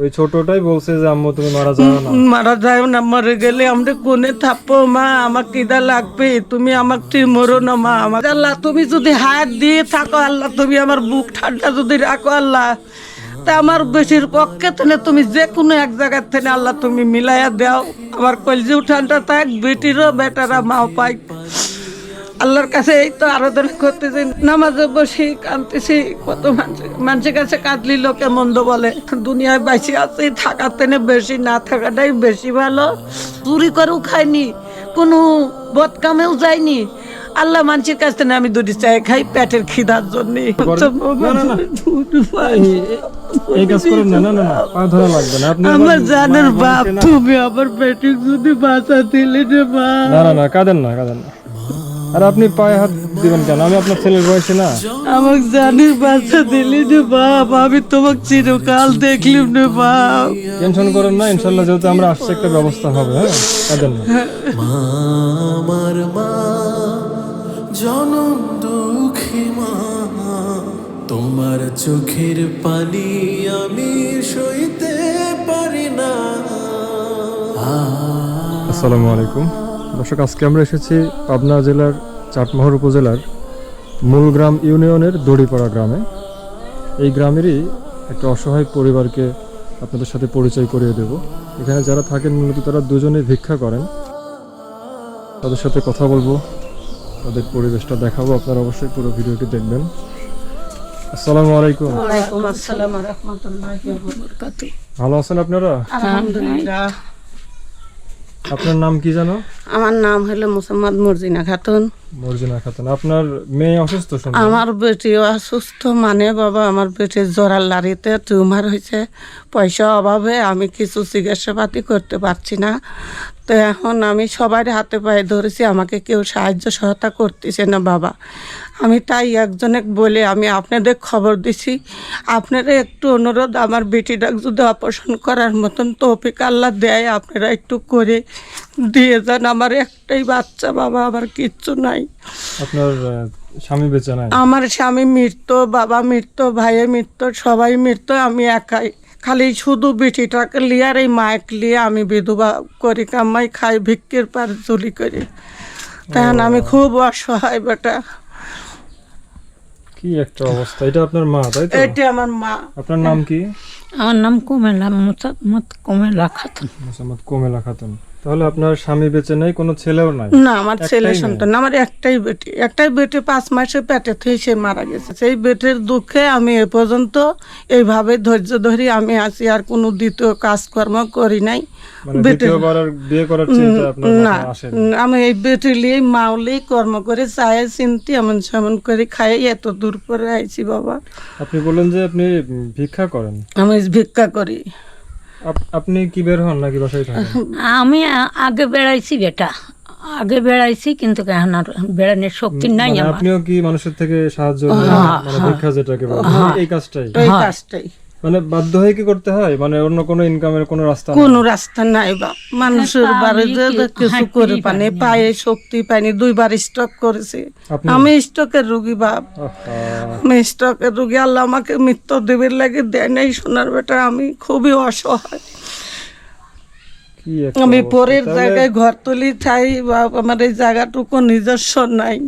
ওই ছোটটাই বলছে যে, আম্মু, তুমি মারা যাও না। মারা যায় না, মরে গেলে আমরা কোনে থাকব মা? আমার কিদা লাগবে? তুমি আমার ঠিক মরো না, মা। আমার আল্লাহ, তুমি যদি হাত দিয়ে থাকো, আল্লাহ, তুমি আমার বুক ঠান্ডা যদি রাখো, আল্লাহ। তা আমার বেশির পক্ষে তাহলে তুমি যে কোনো এক জায়গার থেকে আল্লাহ তুমি মিলাইয়া দাও। আমার কলজিও ঠান্ডা থাক, বেটিরও, বেটারা মাও পাই আল্লাহর কাছে এই তো আরাধনা করতেছি নামাজে বসি কাঁদতেছি কত মানুষ মানুষের কাছে কাঁদলি লোকে মন্দ বলে। দুনিয়ায় বেশি আছে থাকার তেনে বেশি না থাকাটাই বেশি ভালো। চুরি করেও খাইনি কোনো বদকামেও যায়নি আল্লাহ মানুষের কাছ থেকে আমি দুটি চাই খাই পেটের খিদার জন্য। আমার জানের বাপ তুমি আমার পেটে যদি বাঁচা দিলে রে না না কাঁদেন না কাঁদেন না। আর আপনি পায়ে হাত দিবেন কেন? আমি আপনার ছেলের বয়সে না। আমাকে জানির বাচ্চা দিলি রে বাপ আমি তোমাকে চিরকাল দেখলিম রে বাপ। টেনশন করেন না ইনশাল্লাহ যেহেতু আমরা আসছে একটা ব্যবস্থা হবে হ্যাঁ? না মা আমার মা জনম দুঃখী মা তোমার চোখের পানি আমি সইতে পারি না। আসসালামু আলাইকুম। দর্শক আজকে আমরা এসেছি পাবনা জেলার চাটমোহর উপজেলার মূলগ্রাম ইউনিয়নের দড়িপাড়া গ্রামে। এই গ্রামেরই একটা অসহায় পরিবারকে আপনাদের সাথে পরিচয় করিয়ে দেব। এখানে যারা থাকেন মূলত তারা দুজনে ভিক্ষা করেন। তাদের সাথে কথা বলব তাদের পরিবেশটা দেখাবো। আপনারা অবশ্যই পুরো ভিডিওটি দেখবেন। আসসালামু আলাইকুম। ওয়ালাইকুম আসসালাম রহমতুল্লাহি ওয়া বারাকাতুহু। ভালো আছেন আপনারা? আলহামদুলিল্লাহ। আপনার নাম কি জানো? আমার নাম হলো মোসাম্মদ মর্জিনা খাতুন। মর্জিনা খাতুন। আপনার মেয়ে অসুস্থ শুনলাম। আমার বেটিও অসুস্থ মানে বাবা আমার বেটির জোরাল লারিতে টিউমার হয়েছে। পয়সা অভাবে আমি কিছু চিকিৎসা পাতি করতে পারছি না। তো এখন আমি সবার হাতে পায়ে ধরেছি আমাকে কেউ সাহায্য সহায়তা করতেছে না বাবা। আমি তাই একজনে বলে আমি আপনাদের খবর দিছি। আপনারা একটু অনুরোধ আমার বেটিটা যদি অপারেশন করার মতন তৌফিক আল্লাহ দেয় আপনারা একটু করে দিয়ে যান। আমার একটাই বাচ্চা বাবা আমার কিচ্ছু নাই। আপনার স্বামী বেঁচে নাই? আমার স্বামী মৃত্যু বাবা মৃত্যু ভাইয়ের মৃত্যু সবাই মৃত্যু আমি একাই। খালি শুধু বেটিটাকে লিয়ার এই মায়ের লিয়ে আমি বিধবা করি কামাই খাই ভিক্ষের পার চুরি করি। তখন আমি খুব অসহায় বেটা। কি একটা অবস্থা। এটা আপনার মা তাই তো? এটা আমার মা। আপনার নাম কি? আমার নাম কুমেলা মোসাম্মদ কুমেলা খাতুন। মোসাম্মদ কোমেলা খাতুন। তাহলে আপনার স্বামী বেঁচে নেই কোনো ছেলেও নাই। না আমার ছেলে সন্তান। আমার একটাই বেটি। একটাই বেটি পাঁচ মাসে পেটে থেকে সে মারা গেছে। সেই বেটির দুঃখে আমি এ পর্যন্ত এইভাবে ধৈর্য ধরি আমি আছি আর কোনো দ্বিতীয় কাজকর্ম করি নাই। মানে না আমি এই বেটি লিয়ে মাউলেই কর্ম করে চায়ে চিনতে এমন সেমন করে খাই এত দূর পরে আইছি বাবা। আপনি বললেন যে আপনি ভিক্ষা করেন। আমি ভিক্ষা করি। আপনি কি বের হন নাকি বাসায় থাকেন? আমি আগে বেড়াইছি বেটা। আগে বেড়াইছি কিন্তু এখন আর বেড়ানোর শক্তি নাই মানে আমার। আপনিও কি মানুষের থেকে সাহায্য নেন? মানে ভিক্ষা যেটাকে বলে। এই কাজটাই। এই কাজটাই। মানে বাধ্য হয়ে কি করতে হয়? মানে অন্য কোনো ইনকামের কোনো রাস্তা? কোনো রাস্তা নাই বা মানুষের বাড়ি যে যে কিছু করে পানি পায়ে শক্তি পাইনি দুইবার স্টক করেছি। আমি স্টকের রুগী বাপ। আমি স্টকের রুগী আল্লাহ আমাকে মৃত্যু দেবের লাগে দেয় নাই সোনার বেটা আমি খুবই অসহায়। আমি পরের জায়গায় ঘর তুলি ঠাই বা আমার এই জায়গাটুকু নিজস্ব নাই।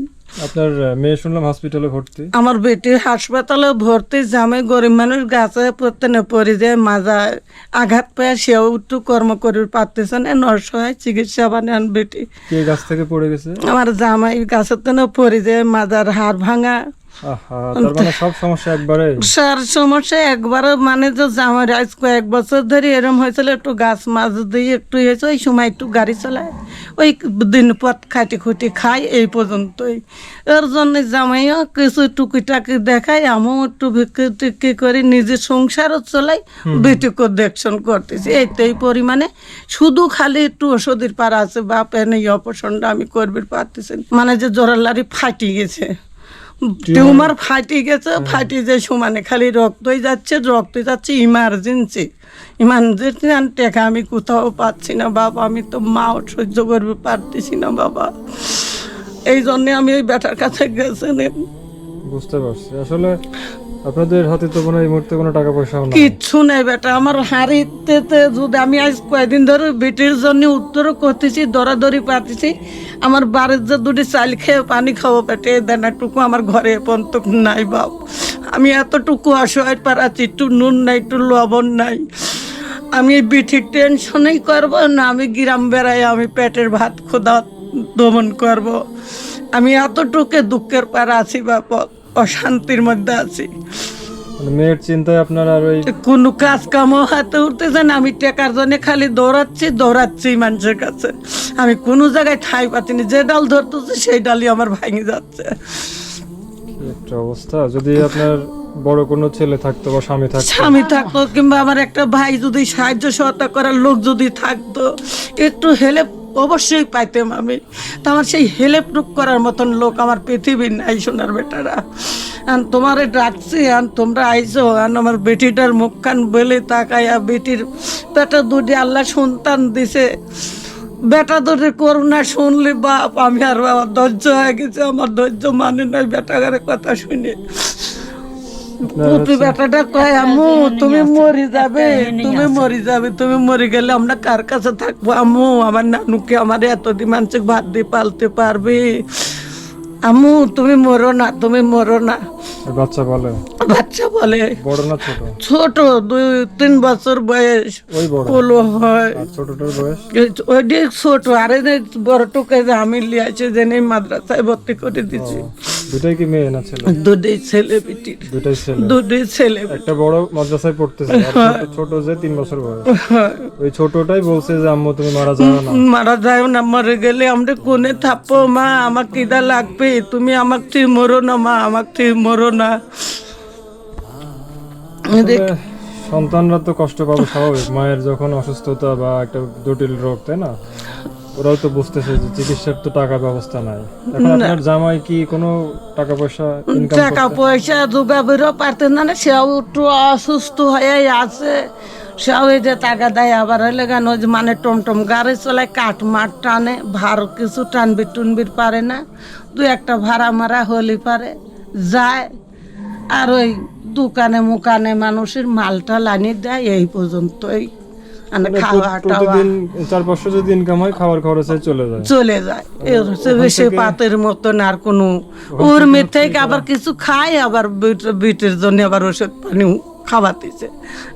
আপনার মেয়ে শুনলাম হসপিটালে ভর্তি। আমার বেটি হাসপাতালে ভর্তি জামে গরিব মানুষ গাছে পড়তে না পড়ে যায় মাজা আঘাত পায় সেও একটু কর্ম করে পারতেছে না নরসহায় হয় চিকিৎসা বানান বেটি। কে গাছ থেকে পড়ে গেছে? আমার জামাই গাছের তেনে পড়ে যায় মাজার হাড় ভাঙা মানে সার সমস্যা একবার? মানে যে জামাই আজ কয়েক বছর ধরে এরম হয়েছিল একটু গাছ মাছ দিয়ে একটু হয়েছে ওই সময় একটু গাড়ি চালায় ওই দিন পথ খাটি খুটি খাই এই পর্যন্তই। এর জন্য জামাইও কিছু টুকি টাকি দেখাই আমিও একটু ভিক্ষি টিকি করে নিজের সংসারও চলাই বেটিকে দেখশন করতেছি। এই তো এই পরিমাণে শুধু খালি একটু ওষুধের পারা আছে বাপ এনে এই অপারেশনটা আমি করবে পারতেছি মানে যে জোরালারি ফাটি গেছে। টিউমার ফাটি গেছে ফাটি যে সমানে খালি রক্তই যাচ্ছে রক্তই যাচ্ছে ইমার্জেন্সি ইমার্জেন্সি আর টেকা আমি কোথাও পাচ্ছি না বাবা আমি তো মাও সহ্য করবে পারতেছি না বাবা। এই জন্যে আমি ওই বেটার কাছে গেছি। বুঝতে পারছি। আসলে আপনাদের হাতে তো কোনো এই মুহূর্তে কোনো টাকা পয়সাও নাই। কিচ্ছু নেই বেটা, আমার হাড়িতে যদি আমি আজ কয়েকদিন ধরে বেটির জন্য উত্তর করতেছি, দরাদরি পাতেছি, আমার বাড়ির যে দুটি চাল খেয়ে পানি খাব পেটে দেনাটুকু আমার ঘরে পর্যন্ত নাই বাপ। আমি এতটুকু অসহায় পারাচ্ছি, একটু নুন নাই, একটু লবণ নাই। আমি বিঠির টেনশনেই করব না, আমি গ্রাম বেড়াই আমি পেটের ভাত খোদা দমন করব। আমি এতটুকু দুঃখের পার আছি বাপ। অশান্তির মধ্যে আছি। মানে মেয়ের চিন্তায় আপনার আর ওই কোনো কাজ কামও হাতে উঠতেছে না। আমি টাকার জন্য খালি দৌড়াচ্ছি দৌড়াচ্ছি মানুষের কাছে। আমি কোনো জায়গায় ঠাই পাচ্ছি না। যে ডাল ধরতেছে সেই ডালই আমার ভাঙে যাচ্ছে। একটা অবস্থা। যদি আপনার বড় কোনো ছেলে থাকতো বা স্বামী থাকতো। স্বামী থাকতো কিংবা আমার একটা ভাই যদি সাহায্য সহায়তা করার লোক যদি থাকতো একটু হেল্প অবশ্যই পাইতাম আমি। তো আমার সেই হেল্প টুক করার মতন লোক আমার পৃথিবীর নাই সোনার বেটারা। আর তোমারে ডাকছি আর তোমরা আইসো আর আমার বেটিটার মুখখান বলে তাকাইয়া বেটির পেটা দুটি আল্লাহ সন্তান দিছে। বেটা দুটির করুণা শুনলে বাপ, আমি আর বাবা ধৈর্য হয়ে গেছে, আমার ধৈর্য মানে নাই, বেটাগারের কথা শুনে। আপনার বেটাটা কয় আম্মু তুমি মরি যাবে তুমি মরি যাবে তুমি মরে গেলে আমরা কার কাছে থাকব আম্মু? আমার নানুকে আমার এতদিন মানুষ ভাত দিয়ে পালতে পারবে। আম্মু তুমি মরো না তুমি মরো না। বাচ্চা বলে? বাচ্চা বলে। বড় না ছোট? ছোট দুই তিন বছর বয়স। ওই বড়? পোলো হয়। ছোটটার বয়স? ওইটি ছোট আরে বড়টুকে যে আমি লিয়াছে যে মাদ্রাসায় ভর্তি করে দিছি দুটাই কি মেয়ে না ছেলে? দুটি ছেলে দুটাই ছেলে। দুটি ছেলে একটা বড় মাদ্রাসায় পড়তেছে আর ছোট- যে তিন বছর বয়স। ওই ছোটটাই বলছে যে আম্মু তুমি মারা যাবে না। মারা যায় না মরে গেলে আমরা কোনে থাপ্পো মা? আমার কিদা লাগবে। তুমি আমার ঠিক মরো না মা আমার ঠিক মরো না। দেখ সন্তানরা তো কষ্ট পাবে স্বাভাবিক। মায়ের যখন অসুস্থতা বা একটা জটিল রোগ তাই না? ওরাও তো বুঝতেছে যে চিকিৎসার তো টাকা ব্যবস্থা নাই। এখন আপনার জামাই কি কোনো টাকা পয়সা ইনকাম টাকা পয়সা যোগাবেরও পারতে না না সেও একটু অসুস্থ হয়ে আছে। সেও এই যে টাকা দেয় আবার হলে কেন মানে টমটম গাড়ি চলায় কাঠ মাঠ টানে ভার কিছু টানবি টুনবির পারে না। দু একটা ভাড়া মারা হলি পারে যায়। আর ওই দোকানে মুকানে মানুষের মালটা লানি দেয় এই পর্যন্তই। প্রতিদিন চার পাঁচশো যদি ইনকাম হয় খাবার খরচে চলে যায়। চলে যায়। এর পাতের মতন আর কোনো ওর থেকে আবার কিছু খায় আবার বিট- বিটের জন্য আবার ওষুধ পানি খাওয়াতেছে।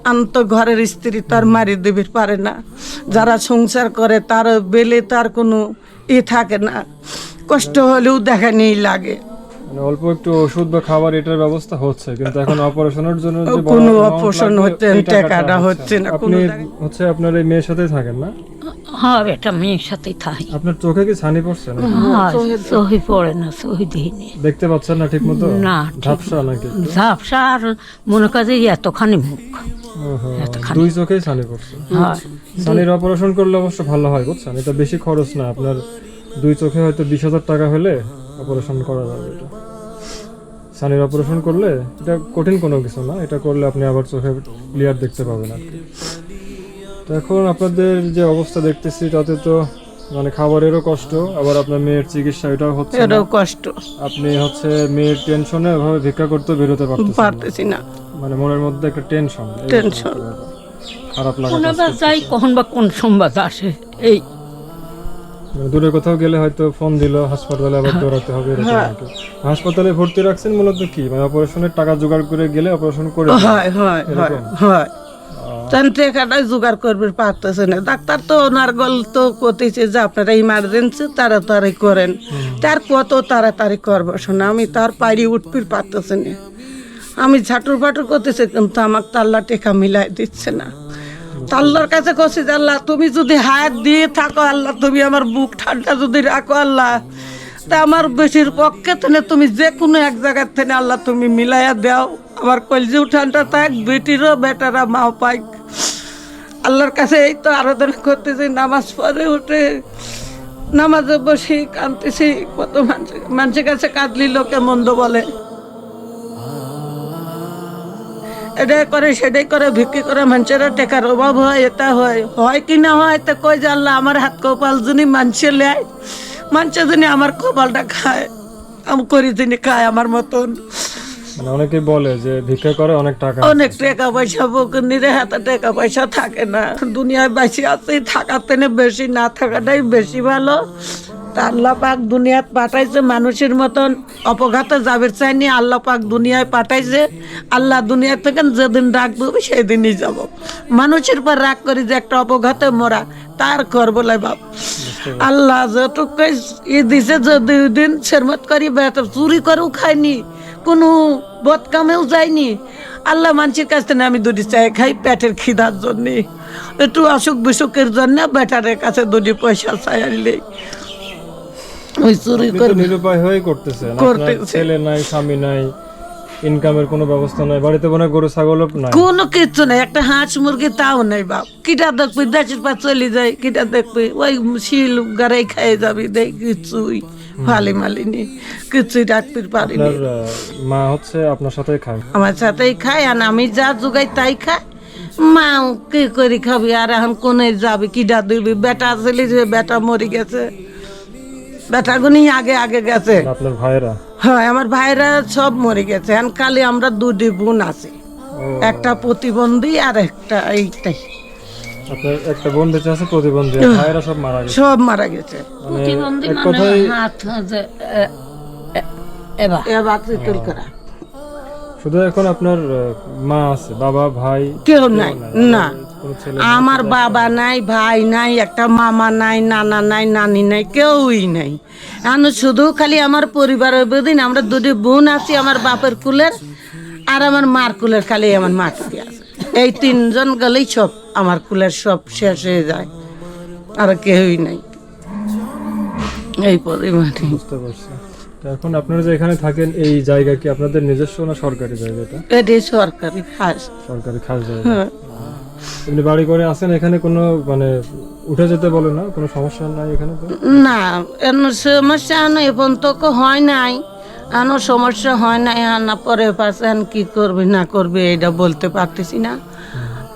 আমি তো ঘরের স্ত্রী তার মারি দিবি পারে না। যারা সংসার করে তার বেলে তার কোনো ই থাকে না। কষ্ট হলেও দেখানি লাগে। মানে অল্প একটু ওষুধ বা খাবার এটার ব্যবস্থা হচ্ছে কিন্তু এখন অপারেশনের জন্য যে কোনো অপারেশন হচ্ছে টাকাটা হচ্ছে। না, আপনি হচ্ছে আপনার এই মেয়ের সাথে থাকেন না? হ্যাঁ বেটা মেয়ের সাথেই থাই আপনার চোখে কি ছানি পড়ছে না হ্যাঁ সহি পড়ে না সহি দিইনি দেখতে পাচ্ছেন না ঠিক মতো না, ঝাপসা নাকি ঝাপসা আর মনে করে যে এতখানি মুখ। দুই চোখেই ছানি পড়ছে। হ্যাঁ। সানির অপারেশন করলে অবশ্য ভালো হয় বুঝছেন? এটা বেশি খরচ না। আপনার দুই চোখে হয়তো বিশ হাজার টাকা হলে অপারেশন করা যাবে এটা। সানির অপারেশন করলে এটা কঠিন কোনো কিছু না এটা করলে আপনি আবার চোখে ক্লিয়ার দেখতে পাবেন আর। তো এখন আপনাদের যে অবস্থা দেখতেছি তাতে তো মানে খাবারেরও কষ্ট আবার আপনার মেয়ের চিকিৎসা এটাও হচ্ছে এটাও কষ্ট। আপনি হচ্ছে মেয়ের টেনশনে ওভাবে ভিক্ষা করতে বেরোতে। পারতেছি না। মানে মনের মধ্যে একটা টেনশন টেনশন খারাপ লাগা কোন বা যাই কখন বা কোন সংবাদ আসে এই দূরে কোথাও গেলে হয়তো ফোন দিল হাসপাতালে আবার দৌড়াতে হবে হ্যাঁ। হাসপাতালে ভর্তি রাখছেন মূলত কি? মানে অপারেশনের টাকা জোগাড় করে গেলে অপারেশন করে হয় হয় হয় এরকম? হয়। জোগাড় করবে পারতেছে না। ডাক্তার তো ওনার গল তো করতেছে যে আপনারা ইমার্জেন্সি তাড়াতাড়ি করেন। তার কত তাড়াতাড়ি করব শোনা আমি তার পাড়ি উঠপির পারতেছে না। আমি ঝাটুর ফাটুর করতেছি কিন্তু আমার তাল্লা টেকা মিলাই দিচ্ছে না। তাল্লার কাছে কছি আল্লাহ, তুমি যদি হাত দিয়ে থাকো আল্লাহ, তুমি আমার বুক ঠান্ডা যদি রাখো আল্লাহ, তা আমার বেশির পক্ষে থেকে তুমি যে কোনো এক জায়গার থেকে আল্লাহ তুমি মিলাইয়া দাও। আমার কলজি ঠান্ডা থাক, বেটিরও বেটারা মাও পাইক আল্লাহর কাছে এই তো আরাধনা করতেছি, নামাজ পড়ে উঠে, নামাজে বসি, কাঁদতেছি। কত মানুষ মানুষের কাছে কাঁদলি লোকে মন্দ বলে। এটাই করে সেটাই করে ভিক্ষি করে মানুষের টেকার অভাব হয় এটা হয়। হয় কি না হয় তা কই জানলা আমার হাত কপাল যিনি মানুষে লেয় মানুষের যিনি আমার কপালটা খায় আমি করি যিনি খায় আমার মতন। মানে অনেকেই বলে যে ভিক্ষা করে অনেক টাকা অনেক টাকা পয়সা বকুনিরে হাতে টাকা পয়সা থাকে না। দুনিয়ায় বেশি আছে থাকাতে না বেশি না থাকাটাই বেশি ভালো। আল্লাহ পাক দুনিয়াত পাঠাইছে মানুষের মতন অপঘাতে যাবে চাইনি, আল্লাহ পাক দুনিয়ায় পাঠাইছে। আল্লাহ দুনিয়া থেকে যেদিন রাগ দেবে সেই দিনই যাব। মানুষের পর রাগ করি যে একটা অপঘাতে মরা, তার কর বলে বাপ। আল্লাহ যতটুকু ই দিছে যে দুই দিন সেরমত করি চুরি করেও খাইনি, কোনো বদকামেও যায়নি। আল্লাহ মানুষের কাছ থেকে আমি দুটি চাই খাই পেটের খিদার জন্যে। একটু অসুখ বিসুখের জন্য বেটারের কাছে দুটি পয়সা চাই আনলে ওই চুরি করে নিরুপায় হয়ে করতেছেন। করতেছে। ছেলে নাই স্বামী নাই ইনকামের কোনো ব্যবস্থা নাই বাড়িতে হয় গরু ছাগলও নাই। কোনো কিছু নাই একটা হাঁস মুরগি তাও নেই বাপ। কিটা দেখবি দেশের পা চলে যায় কিটা দেখবি ওই শিল গাড়াই খাই যাবি দেখ কিছুই ফালি মালিনি কিছুই রাখতে পারিনি মা হচ্ছে আপনার সাথে খায়। আমার সাথেই খাই আর আমি যা জোগাই তাই খাই মা কি করি খাবি আর এখন কোনে যাবি কিটা দিবি? বেটা ছেলে যে বেটা মরি গেছে। বেটা গুনি আগে আগে গেছে। আপনার ভাইরা হ্যাঁ আমার ভাইরা সব মরে গেছে। এখন খালি আমরা দুটি বোন আছি। একটা প্রতিবন্ধী আর একটা এইটাই। আপনার একটা বোন বেঁচে আছে প্রতিবন্ধী। ভাইরা সব মারা গেছে। সব মারা গেছে। প্রতিবন্ধী মানে হাত যে এ- এ- এবার তুল করা। শুধু এখন আপনার মা আছে বাবা ভাই কেউ নাই। না। আমার বাবা নাই ভাই নাই একটা মামা নাই নানা নাই নানি নাই কেউই নাই। এখন শুধু খালি আমার পরিবারের বেদিন আমরা দুটি বোন আছি আমার বাপের কুলের আর আমার মার কুলের খালি আমার মাটি আছে। এই তিনজন গেলেই সব আমার কুলের সব শেষ হয়ে যায় আর কেউই নাই। এই পরিমাণে বুঝতে পারছি। এখন আপনারা যে এখানে থাকেন এই জায়গা কি আপনাদের নিজস্ব না সরকারি জায়গা এটা সরকারি খাস। সরকারি খাস জায়গা। হ্যাঁ। এমনি বাড়ি করে আছেন এখানে কোনো মানে উঠে যেতে বলে না? কোনো সমস্যা নাই এখানে তো? না সমস্যা আনো এখন তো হয় নাই। আনো সমস্যা হয় নাই আনা পরে পাশে কি করবি, না করবি, এটা বলতে পারতেছি না।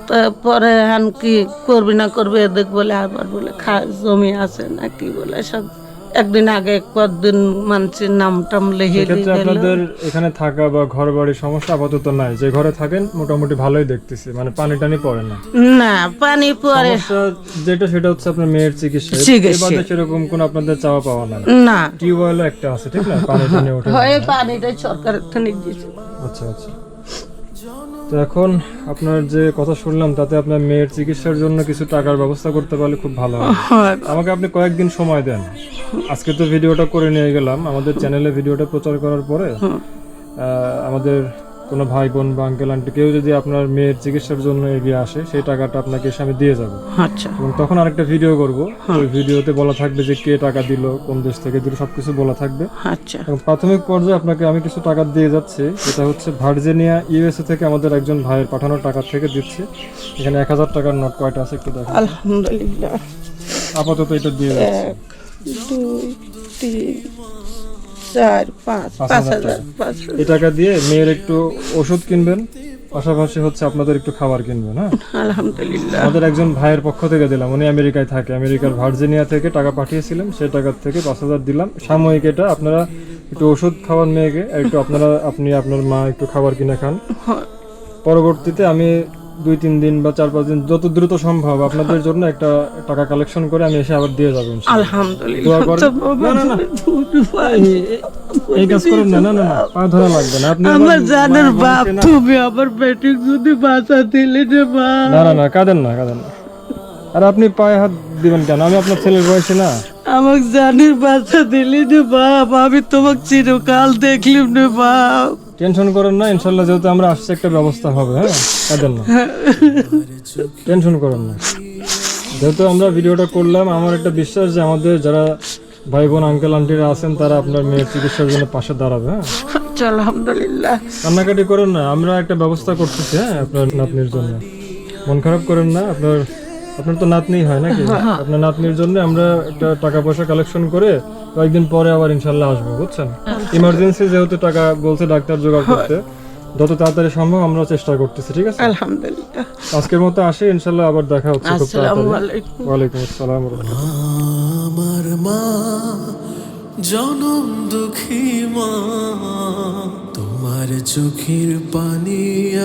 তারপরে আন কি করবি, না করবি এদিক বলে আবার বলে খা জমি আছে না কি বলে সব একদিন আগে কদিন মানুষের নাম টাম লেহে সেক্ষেত্রে আপনাদের এখানে থাকা বা ঘর বাড়ির সমস্যা আপাতত নাই। যে ঘরে থাকেন মোটামুটি ভালোই দেখতেছি। মানে পানি টানি পড়ে না। না পানি পরে সমস্যা যেটা সেটা হচ্ছে আপনার মেয়ের চিকিৎসা। চিকিৎসা। এবারে সেরকম কোনো আপনাদের চাওয়া পাওয়া নাই। না। টিউবওয়েল একটা আছে ঠিক না? পানি টানি ওঠে না। হয় পানিটা সরকারের থেকে দিয়েছে আচ্ছা আচ্ছা। তো এখন আপনার যে কথা শুনলাম তাতে আপনার মেয়ের চিকিৎসার জন্য কিছু টাকার ব্যবস্থা করতে পারলে খুব ভালো হয়। হয়। আমাকে আপনি কয়েকদিন সময় দেন। আজকে তো ভিডিওটা করে নিয়ে গেলাম। আমাদের চ্যানেলে ভিডিওটা প্রচার করার পরে আহ, আমাদের কোনো ভাই বোন বা আঙ্কেল আন্টি কেউ যদি আপনার মেয়ের চিকিৎসার জন্য এগিয়ে আসে সেই টাকাটা আপনাকে এসে আমি দিয়ে যাব। আচ্ছা। এবং তখন আরেকটা ভিডিও করব। ওই ভিডিওতে বলা থাকবে যে কে টাকা দিল কোন দেশ থেকে দিল সবকিছু বলা থাকবে। আচ্ছা। এবং প্রাথমিক পর্যায়ে আপনাকে আমি কিছু টাকা দিয়ে যাচ্ছি। যেটা হচ্ছে ভার্জিনিয়া ইউএসএ থেকে আমাদের একজন ভাইয়ের পাঠানোর টাকা থেকে দিচ্ছি। এখানে এক হাজার টাকার নোট কয়টা আছে একটু দেখেন। আলহামদুলিল্লাহ। আপাতত এটা দিয়ে যাচ্ছি। এক দুই তিন চার পাঁচ হাজার হাজার পাঁচ হাজার। এই টাকা দিয়ে মেয়ের একটু ওষুধ কিনবেন পাশাপাশি হচ্ছে আপনাদের একটু খাবার কিনবেন হ্যাঁ? আলহামদুলিল্লাহ। আমাদের একজন ভাইয়ের পক্ষ থেকে দিলাম উনি আমেরিকায় থাকে আমেরিকার ভার্জিনিয়া থেকে টাকা পাঠিয়েছিলাম সেই টাকার থেকে পাঁচ হাজার দিলাম। সাময়িক এটা আপনারা একটু ওষুধ খাওয়ান মেয়েকে একটু আপনারা আপনি আপনার মা একটু খাবার কিনে খান। পরবর্তীতে আমি দুই তিন দিন বা চার পাঁচ দিন যত দ্রুত সম্ভব আপনাদের জন্য একটা টাকা কালেকশন করে আমি এসে আবার দিয়ে যাব আলহামদুলিল্লাহ। দোয়া করেন। তো বাবা, না, না, না। তুমি ভাই। এই- এই কাজ করেন না না না না। পা ধরা লাগবে না। আপনি আমার আমার জানের বাপ তুমি আমার বেটি যদি বাঁচা দিলে রে মা। না না না কাঁদেন না কাঁদেন না। আর আপনি পায়ে হাত দিবেন কেন? আমি আপনার ছেলের বয়সী না। আমাকে জানের বাঁচা দিলে রে বাপ আমি তোমাকে চিরকাল দেখলিম রে বাপ। টেনশন করেন না ইনশাল্লাহ যেহেতু আমরা আসছি একটা ব্যবস্থা হবে হ্যাঁ? কাঁদেন না। টেনশন করেন না। যেহেতু আমরা ভিডিওটা করলাম আমার একটা বিশ্বাস যে আমাদের যারা ভাই বোন আঙ্কেল আন্টিরা আছেন তারা আপনার মেয়ের চিকিৎসার জন্য পাশে দাঁড়াবে হ্যাঁ? আলহামদুলিল্লাহ। কান্নাকাটি করেন না আমরা একটা ব্যবস্থা করতেছি হ্যাঁ আপনার নাতনির জন্য। মন খারাপ করেন না আপনার আপনার তো নাতনি হয় নাকি? আপনার নাতনির জন্য আমরা একটা টাকা পয়সা কালেকশন করে কয়েকদিন পরে আবার ইনশাল্লাহ আসব বুঝছেন? ইমার্জেন্সি যেহেতু টাকা বলছে ডাক্তার জোগাড় করতে যত তাড়াতাড়ি সম্ভব আমরা চেষ্টা করতেছি ঠিক আছে? আলহামদুলিল্লাহ। আজকের মতো আসি ইনশাল্লাহ আবার দেখা হচ্ছে খুব তাড়াতাড়ি। ওয়ালাইকুম আসসালাম রহমতুল্লাহ আমার মা জনম দুঃখী মা তোমার তোমার চোখের পানি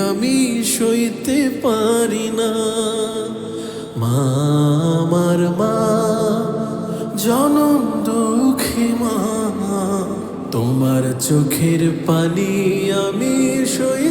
আমি সইতে পারি না। মা আমার মা জনম দুঃখী মা তোমার চোখের পানি আমি সই